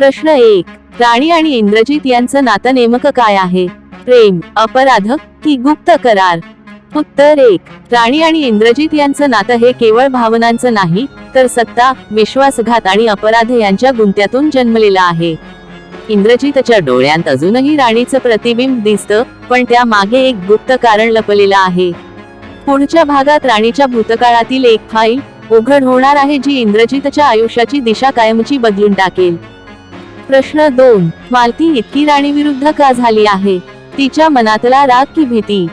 प्रश्न एक. राणी आणि इंद्रजीत यांचं नातं नेमकं काय आहे? प्रेम अपराध की गुप्त करार? उत्तर एक. राणी आणि इंद्रजीत यांचं नातं हे केवळ भावनांचं नाही तर सत्ता विश्वासघात आणि अपराध यांच्या गुंत्यातून जन्मलेलं आहे. इंद्रजीतच्या डोळ्यांत अजूनही राणीचं प्रतिबिंब दिसतं पण त्या मागे एक गुप्त कारण लपलेलं आहे. पुढच्या भागात राणीच्या भूतकाळातील एक फाईल उघड होणार आहे जी इंद्रजीतच्या आयुष्याची दिशा कायमची बदलून टाकेल. प्रश्न दोन. मालती इतकी राणी विरुद्ध का झाली आहे? तिच्या मनातला राग की भीती?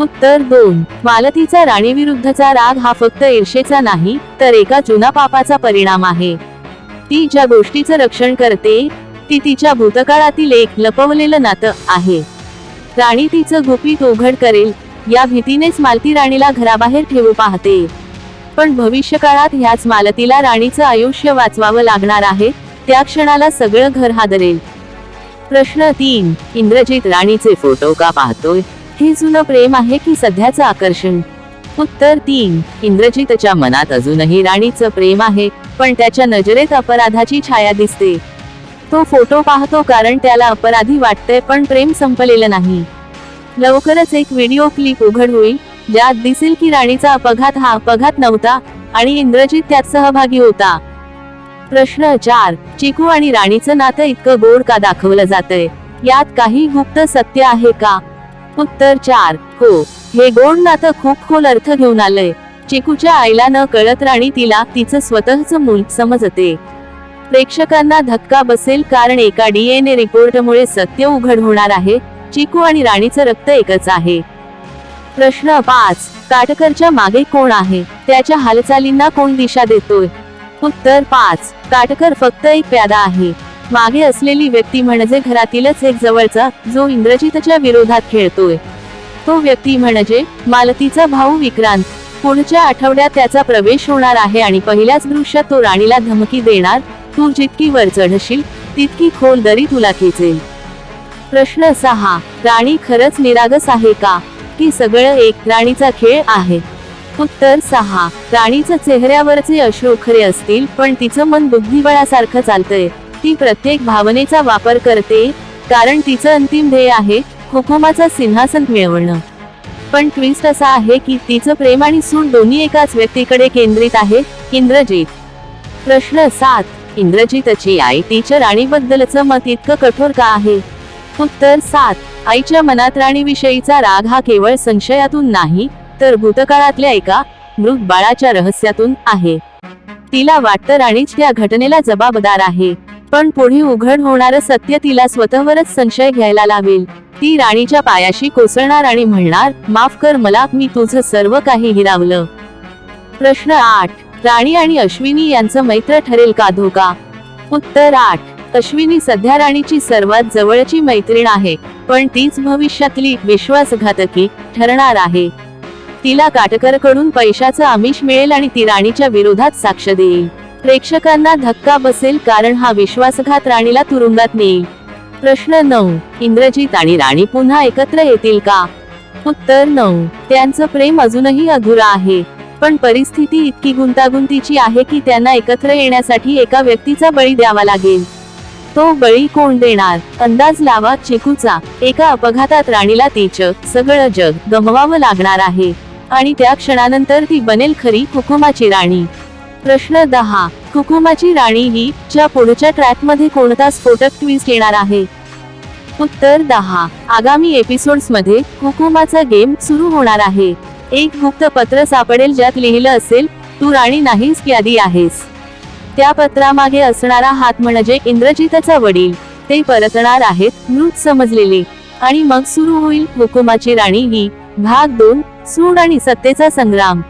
उत्तर दोन. मालतीचा राणी विरुद्धचा राग हा फक्त ईर्षेचा नाही तर एका जुना पापाचा परिणाम आहे. ती ज्या गोष्टीचं रक्षण करते ती तिच्या भूतकाळातील एक लपवलेलं नातं आहे. राणी तिचं गुपित उघड करेल या भीतीनेच मालती राणीला घराबाहेर ठेवू पाहते. पण भविष्यकाळात ह्याच मालतीला राणीचं आयुष्य वाचवावं लागणार आहे त्या क्षणाला सगळं घर हादरेल. प्रश्न तीन इंद्रजित राणीचे फोटो का पाहतोय? हे जुनं प्रेम आहे की सध्याचं आकर्षण? उत्तर तीन इंद्रजितच्या मनात अजूनही राणीचं प्रेम आहे पण त्याच्या नजरेत अपराधाची छाया दिसते. तो फोटो पाहतो कारण त्याला अपराधी वाटतंय पण प्रेम संपलेलं नाही. लवकरच एक व्हिडिओ क्लिप उघड होईल ज्यात दिसेल की राणीचा अपघात हा अपघात नव्हता आणि इंद्रजित त्यात सहभागी होता. प्रश्न चार चिकू आणि राणीचं नातं इतकं गोड का दाखवलं जातंय? यात काही गुप्त सत्य आहे का? उत्तर चार हो. हे गोड नातं खूप खोल अर्थ घेऊन आलंय. चिकूच्या आईला न कळत राणी तिला तिचं स्वतःच मूल समजते. प्रेक्षकांना धक्का बसेल कारण एका डीएनए रिपोर्टमुळे सत्य उघड होणार आहे. चिकू आणि राणीचं रक्त एकच आहे. प्रश्न पाच काटकरच्या मागे कोण आहे? त्याच्या हालचालींना कोण दिशा देतोय? उत्तर पाच. काटकर फक्त एक प्यादा आहे. मागे असलेली व्यक्ती म्हणजे घरातीलच एक जवळचा जो इंद्रजितच्या विरोधात खेळतोय. तो व्यक्ती म्हणजे मालतीचा भाऊ विक्रांत. पुढच्या आठवड्यात त्याचा प्रवेश होणार आहे आणि पहिल्याच दृश्यात तो राणीला धमकी देणार तू जितकी वर चढशील तितकी खोल दरी तुला खेचेल. प्रश्न सहा. राणी खरंच निरागस आहे का? की सगळं एक राणीचा खेळ आहे? उत्तर सहा. राणीचं चेहऱ्यावरचे अश्रू खरे असतील पण तिचं मन बुद्धिबळासारखं चालतंय. ती प्रत्येक भावनेचा वापर करते कारण तिचं अंतिम ध्येय आहे हुकुमाचा सिंहासन मिळवणं. पण ट्विस्ट असा आहे की तिचं प्रेम आणि सूट दोन्ही एकाच व्यक्तीकडे केंद्रित आहे इंद्रजीत. प्रश्न सात. इंद्रजीतची आई तिच्या राणीबद्दलचं मत इतकं कठोर का आहे? उत्तर सात. आईच्या मनात राणीविषयीचा राग हा केवळ संशयातून नाही तर भूतकाळातल्या एका मृत बाळाच्या रहस्यातून आहे. तिला वाटतं राणीच त्या घटनेला जबाबदार आहे. पण पुढे उघड होणारं सत्य तिला स्वतःवरच संशय घ्यायला लावेल. ती राणीच्या पायाशी कोसळणार आणि म्हणणार माफ कर मला मी तुझं सर्व काही हिरावलं. प्रश्न आठ. राणी आणि अश्विनी यांचं मैत्र ठरेल का धोका? उत्तर आठ. अश्विनी सध्या राणीची सर्वात जवळची मैत्रीण आहे पण तीच भविष्यातली विश्वासघातकी ठरणार आहे. तिला काटकरकडून पैशाचं आमिष मिळेल आणि ती राणीच्या विरोधात साक्ष देईल. प्रेक्षकांना धक्का बसेल कारण हा विश्वासघात राणीला तुरुंगात नेईल. प्रश्न नऊ. इंद्रजीत आणि राणी पुन्हा एकत्र येतील का? उत्तर नऊ. त्यांचं प्रेम अजूनही अधुरा आहे. पण परिस्थिती इतकी गुंतागुंतीची आहे की त्यांना एकत्र येण्यासाठी एका व्यक्तीचा बळी द्यावा लागेल. तो बळी कोण देणार? अंदाज लावा चिकूचा. एका अपघातात राणीला तिचं सगळं जग गमवावं लागणार आहे. आणि त्या क्षणानंतर ती बनेल खरी कुकुमाची राणी. प्रश्न दहा. कुकुमाची राणी ही च्या पुढच्या ट्रॅकमध्ये कोणता स्फोटक ट्विस्ट येणार आहे? उत्तर दहा. आगामी एपिसोड्समध्ये कुकुमाचा गेम सुरू होणार आहे. एक गुप्त पत्र सापडेल ज्यात लिहिलं असेल तू राणी नाहीस यादी आहेस. त्या पत्रामागे असणारा हात म्हणजे इंद्रजितचा वडील. ते परतणार आहेत मृत समजलेले. आणि मग सुरू होईल हुकुमाची राणी ही भाग दोन सूड आणि सत्तेचा संग्राम.